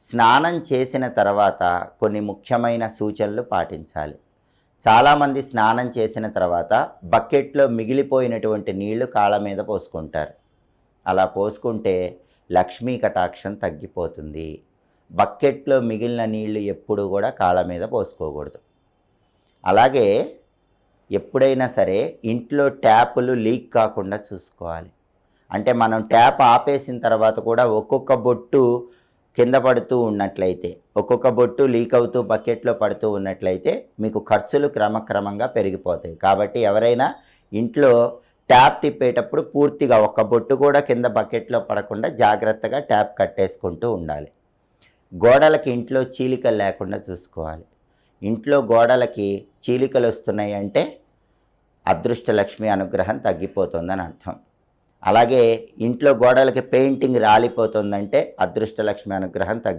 స్నానం చేసిన తర్వాత కొన్ని ముఖ్యమైన సూచనలు పాటించాలి. చాలామంది స్నానం చేసిన తర్వాత బకెట్లో మిగిలిపోయినటువంటి నీళ్ళు కాళ్ళ మీద పోసుకుంటారు. అలా పోసుకుంటే లక్ష్మీ కటాక్షం తగ్గిపోతుంది. బకెట్లో మిగిలిన నీళ్ళు ఎప్పుడు కూడా కాళ్ళ మీద పోసుకోకూడదు. అలాగే ఎప్పుడైనా సరే ఇంట్లో ట్యాపులు లీక్ కాకుండా చూసుకోవాలి. అంటే మనం ట్యాప్ ఆపేసిన తర్వాత కూడా ఒక్కొక్క బొట్టు కింద పడుతూ ఉన్నట్లయితే ఒక్కొక్క బొట్టు లీక్ అవుతూ బకెట్లో పడుతూ ఉన్నట్లయితే మీకు ఖర్చులు క్రమక్రమంగా పెరిగిపోతాయి. కాబట్టి ఎవరైనా ఇంట్లో ట్యాప్ తిప్పేటప్పుడు పూర్తిగా ఒక్క బొట్టు కూడా కింద బకెట్లో పడకుండా జాగ్రత్తగా ట్యాప్ కట్టేసుకుంటూ ఉండాలి. గోడలకి ఇంట్లో చీలికలు లేకుండా చూసుకోవాలి. ఇంట్లో గోడలకి చీలికలు వస్తున్నాయి అంటే అదృష్ట లక్ష్మి అనుగ్రహం తగ్గిపోతుందని అర్థం. అలాగే ఇంట్లో గోడలకి పెయింటింగ్ రాలిపోతుందంటే అదృష్ట లక్ష్మి అనుగ్రహం తగ్గి